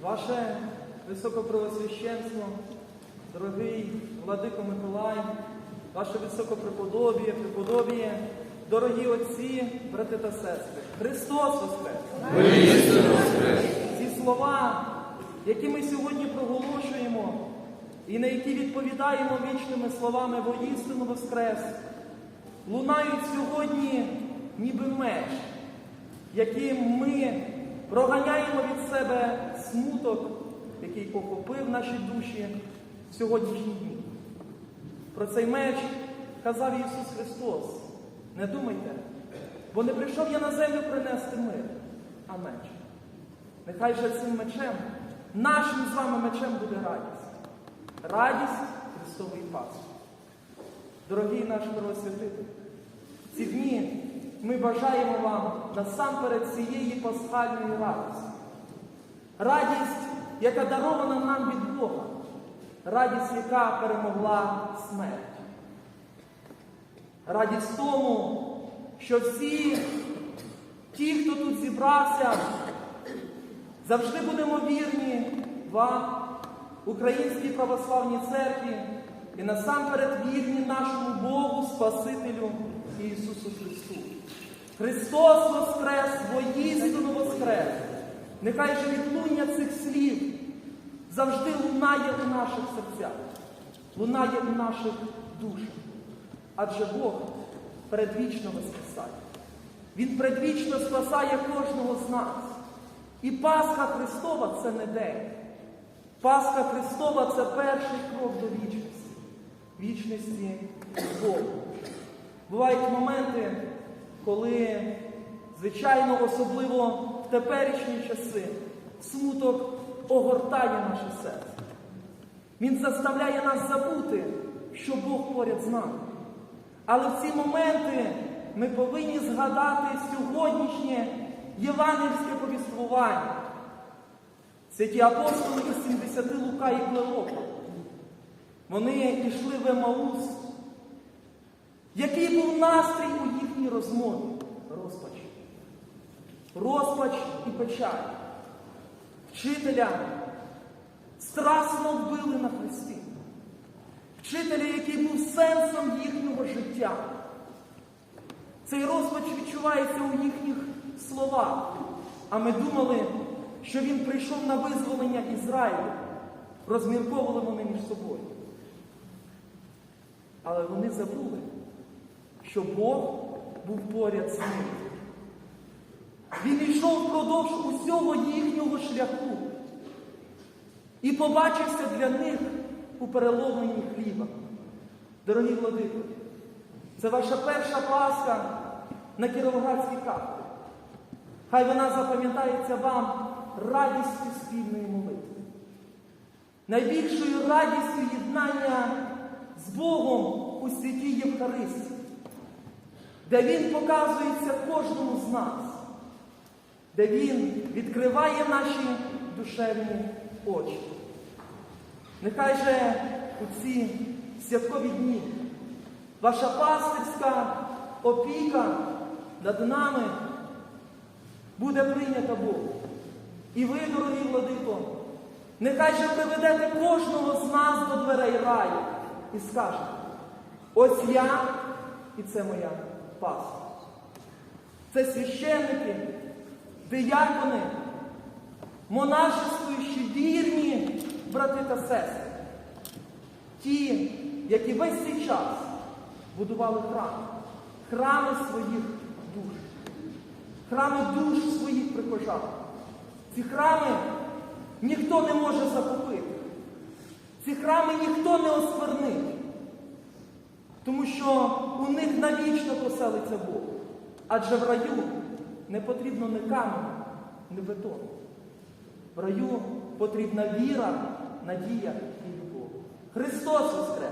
Ваше високопровосвященство, дорогий владико Миколай, ваше високопреподобіє, преподобіє, дорогі отці, брати та сестри, Христос Воскрес! Ці слова, які ми сьогодні проголошуємо, і на які відповідаємо вічними словами воістину Воскрес, лунають сьогодні ніби меч, яким ми проганяємо від себе смуток, який охопив наші душі в сьогоднішні дні. Про цей меч казав Ісус Христос. Не думайте, бо не прийшов я на землю принести мир, а меч. Нехай же цим мечем, нашим з вами мечем буде радість. Радість Христової Пасхи. Дорогий наш Первосвятитель, в ці дні ми бажаємо вам насамперед цієї пасхальної радості. Радість, яка дарована нам від Бога, радість, яка перемогла смерть. Радість тому, що всі ті, хто тут зібрався, завжди будемо вірні вам, Українській православній церкві, і насамперед вірні нашому Богу, Спасителю Ісусу Христу. Христос Воскрес, воїстину Воскрес! Нехай же відлуння цих слів завжди лунає у наших серцях, лунає у наших душах. Адже Бог предвічно воскресає. Він предвічно спасає кожного з нас. І Пасха Христова це не день. Пасха Христова це перший крок до вічності, вічності з. Бувають моменти, коли, звичайно, особливо теперішні часи, смуток огортає наше серце. Він заставляє нас забути, що Бог поряд з нами. Але в ці моменти ми повинні згадати сьогоднішнє євангельське повіствування. Святі апостоли із 70 Лука і Клеопа. Вони йшли в Емаус. Який був настрій у їхній розмові? Розпач. Розпач і печаль. Вчителя страсно вбили на хресті. Вчителя, який був сенсом їхнього життя. Цей розпач відчувається у їхніх словах. А ми думали, що він прийшов на визволення Ізраїлю. Розмірковували вони між собою. Але вони забули, що Бог був поряд з ними. Він йшов впродовж усього їхнього шляху і побачився для них у переломленні хліба. Дорогі владико, це ваша перша Пасха на Кіровоградській кафедрі. Хай вона запам'ятається вам радістю спільної молитви. Найбільшою радістю єднання з Богом у святій Євхаристії, де Він показується кожному з нас, де Він відкриває наші душевні очі. Нехай же у ці святкові дні ваша пастирська опіка над нами буде прийнята Богом. І ви, дорогі владико, нехай же приведете кожного з нас до дверей раю і скажете, ось я і це моя паства. Це священники, диякони, монашествуючі вірні брати та сестри. Ті, які весь цей час будували храми, храми своїх душ, храми душ своїх прихожан. Ці храми ніхто не може захопити. Ці храми ніхто не осквернить. Тому що у них навічно поселиться Бог. Адже в раю не потрібно ні каменю, ні бетону. В раю потрібна віра, надія і любов. Христос Воскрес!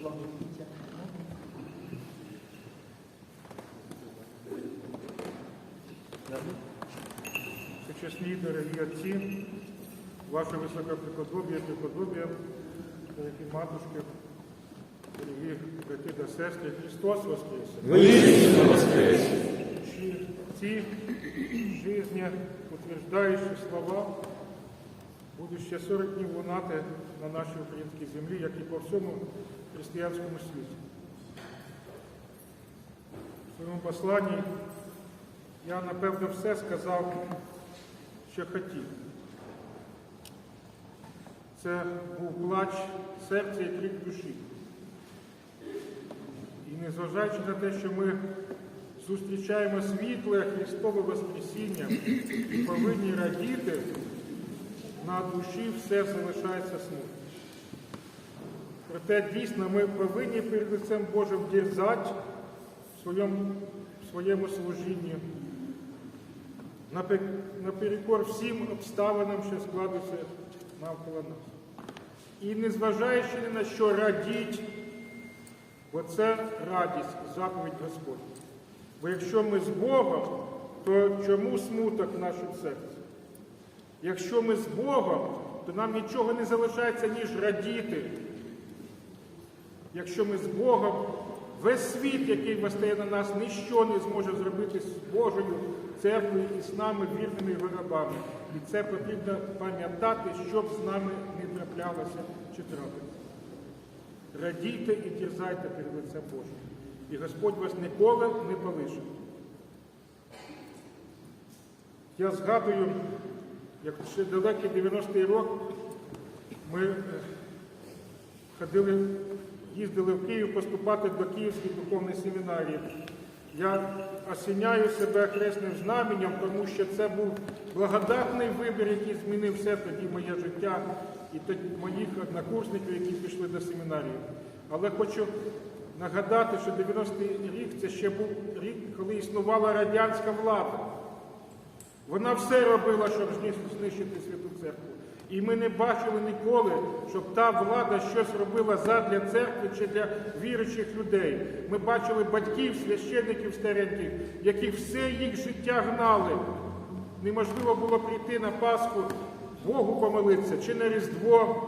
Благодіття. Почесні дорогі отці, ваше високопреподобіє, преподобіє, дорогі матушки, Дорогі брати та сестри, Христос воскрес! Чи ці жизнь утверждаючі слова будуть ще 40 днів лунати на нашій українській землі, як і по всьому християнському світі. В своєму посланні я, напевно, все сказав, що хотів. Це був плач серця і крик душі. І незважаючи на те, що ми зустрічаємо світле Христове Воскресіння повинні радіти, на душі все залишається смутно. Проте дійсно ми повинні перед лицем Божим дерзати в своєму, в своєму служінні наперекор всім обставинам, що складуться навколо нас. І незважаючи ні на що радіть, бо це радість, заповідь Господня. Бо якщо ми з Богом, то чому смуток в нашому серці? Якщо ми з Богом, то нам нічого не залишається, ніж радіти. Якщо ми з Богом, весь світ, який постає на нас, ніщо не зможе зробити з Божою церквою і з нами вірними виробами. І це потрібно пам'ятати, щоб з нами не траплялося чи трапилося. Радійте і дерзайте перед лицем Божим. І Господь вас ніколи не полишить. Я згадую, як ще далекий 90-й рік ми е, ходили, їздили в Київ поступати до Київської духовної семінарії. Я осіняю себе хресним знаменем, тому що це був благодатний вибір, який змінив все тоді моє життя і моїх однокурсників, які пішли до семінарії. Але хочу нагадати, що 90-й рік це ще був рік, коли існувала радянська влада. Вона все робила, щоб зни- знищити Святу Церкву. І ми не бачили ніколи, щоб та влада щось робила задля церкви чи для віруючих людей. Ми бачили батьків, священників стареньких, які все їх життя гнали. Неможливо було прийти на Пасху, Богу помолитися чи на Різдво.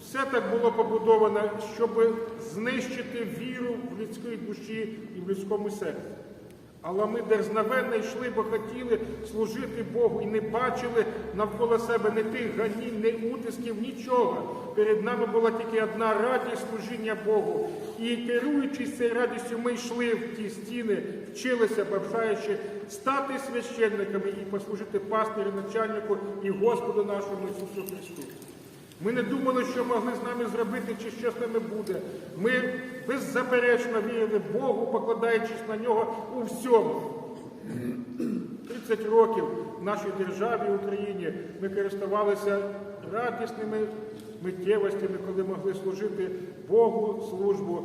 Все так було побудовано, щоб знищити віру в людській душі і в людському серці. Але ми дерзновенно йшли, бо хотіли служити Богу і не бачили навколо себе не тих ганінь, не утисків, нічого. Перед нами була тільки одна радість служіння Богу. І керуючись цією радістю, ми йшли в ті стіни, вчилися, бажаючи стати священниками і послужити пастирю, начальнику і Господу нашому Ісусу Христу. Ми не думали, що могли з нами зробити, чи що з нами буде. Ми беззаперечно вірили Богу, покладаючись на нього у всьому. 30 років в нашій державі Україні ми користувалися радісними миттєвостями, коли могли служити Богу службу.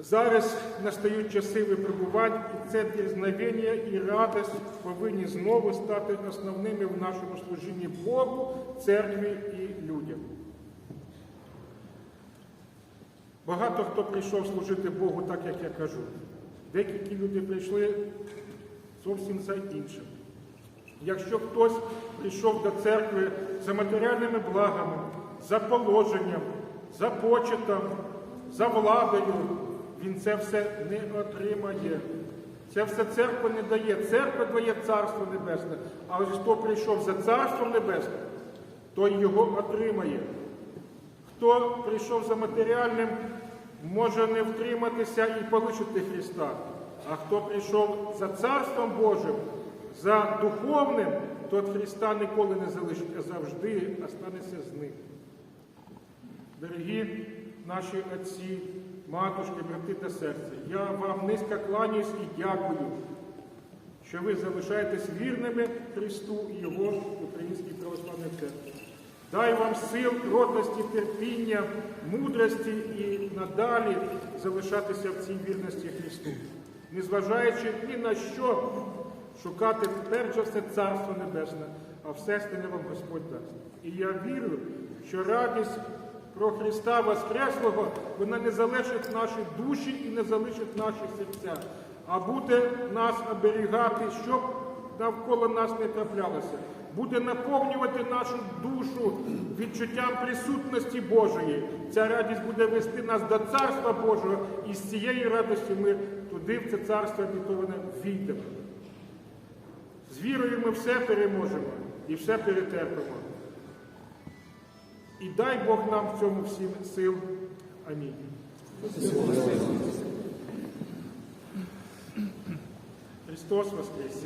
Зараз настають часи випробувань, і це дерзновення і радість повинні знову стати основними в нашому служінні Богу, церкві і людям. Багато хто прийшов служити Богу, так як я кажу. Деякі люди прийшли зовсім за іншим. Якщо хтось прийшов до церкви за матеріальними благами, за положенням, за почетом, за владою, він це все не отримає. Це все церква не дає. Церква дає Царство Небесне. Але ж хто прийшов за Царством Небесним, той його отримає. Хто прийшов за матеріальним, може не втриматися і полишити Христа. А хто прийшов за Царством Божим, за духовним, тот Христа ніколи не залишить, а завжди останеться з ним. Дорогі наші отці, матушки, брати та серця, я вам низько кланяюсь і дякую, що ви залишаєтесь вірними Христу і Його Українській православній церкві. Дай вам сил, кротості, терпіння, мудрості і надалі залишатися в цій вірності Христу, незважаючи ні на що шукати перш за все Царство Небесне, а все стане вам Господь дасть. І я вірю, що радість про Христа Воскреслого, вона не залишить наші душі і не залишить наші серця, а буде нас оберігати, щоб навколо нас не траплялося. буде наповнювати нашу душу відчуттям присутності Божої. Ця радість буде вести нас до Царства Божого, і з цієї радості ми туди, в це царство обітоване, війдемо. З вірою ми все переможемо і все перетерпимо. І дай Бог нам в цьому всім сил. Амінь. Христос Воскрес!